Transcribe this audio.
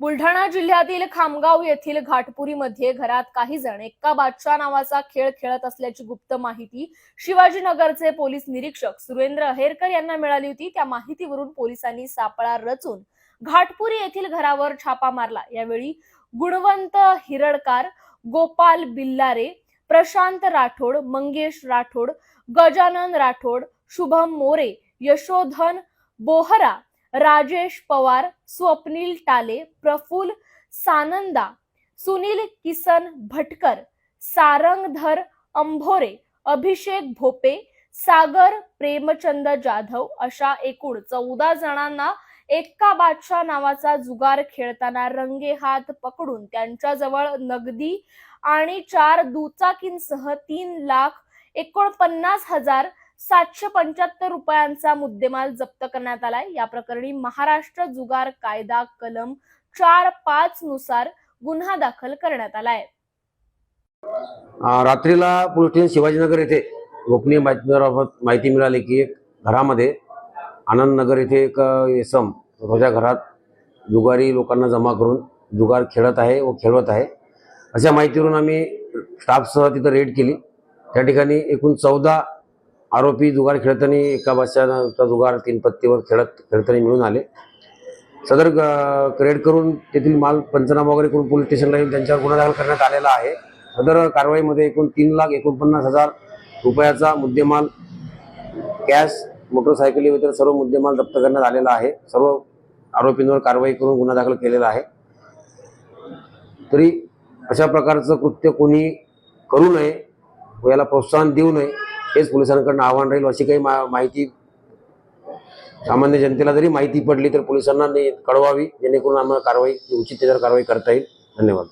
बुलढाणा जिल्ह्यातील खामगाव येथील घाटपुरीमध्ये घरात काही जण एक्का बादशाह नावाचा खेळ खेळत असल्याची गुप्त माहिती शिवाजीनगरचे पोलीस निरीक्षक सुरेंद्र अहेरकर यांना मिळाली होती. त्या माहितीवरून पोलिसांनी सापळा रचून घाटपुरी येथील घरावर छापा मारला. यावेळी गुणवंत हिरडकार गोपाल बिल्लारे प्रशांत राठोड मंगेश राठोड गजानन राठोड शुभम मोरे यशोधन बोहरा राजेश पवार स्वप्नील टाले प्रफुल सानंदा सुनील किसन भटकर सारंगधर अंभोरे अभिषेक भोपे सागर प्रेमचंद जाधव अशा एकूण चौदा जणांना एक्का बादशाह नावाचा जुगार खेळताना रंगे हात पकडून त्यांच्याजवळ नगदी आणि चार दुचाकींसह तीन लाख एकोणपन्नास हजार सातशे पंच्याहत्तर रुपयांचा मुद्देमाल जप्त करण्यात आलाय. या प्रकरणी महाराष्ट्र जुगार कायदा कलम चार पाच नुसार गुन्हा दाखल करण्यात आलाय. रात्रीला पोलीस शिवाजीनगर येथे गोपनीय बातमीदाराबाबत माहिती मिळाली की एक घरामध्ये आनंदनगर येथे एक अं, इसम स्वतःच्या घरात जुगारी लोकांना जमा करून जुगार खेळत आहे व खेळवत आहे. अशा माहितीवरून आम्ही स्टाफसह तिथं रेड केली. त्या ठिकाणी एकूण चौदा आरोपी जुगार खेळताना एका बादशाचा जुगार तीन पत्तीवर खेळत खेळताना मिळून आले. सदर क्रेड करून तेथील माल पंचनामा वगैरे करून पोलीस स्टेशनला येऊन त्यांच्यावर गुन्हा दाखल करण्यात आलेला आहे. सदर कारवाईमध्ये एकूण तीन लाख एकोणपन्नास हजार रुपयाचा मुद्देमाल कॅश मोटरसायकली वगैरे सर्व मुद्देमाल जप्त करण्यात आलेला आहे. सर्व आरोपींवर कारवाई करून गुन्हा दाखल केलेला आहे. तरी अशा प्रकारचं कृत्य कोणी करू नये व याला प्रोत्साहन देऊ नये हेच पोलिसांकडनं आव्हान राहील अशी काही मा माहिती सामान्य जनतेला जरी माहिती पडली तर पोलिसांना कळवावी जेणेकरून आम्हाला कारवाई उचित त्याच्यावर कारवाई करता येईल. धन्यवाद.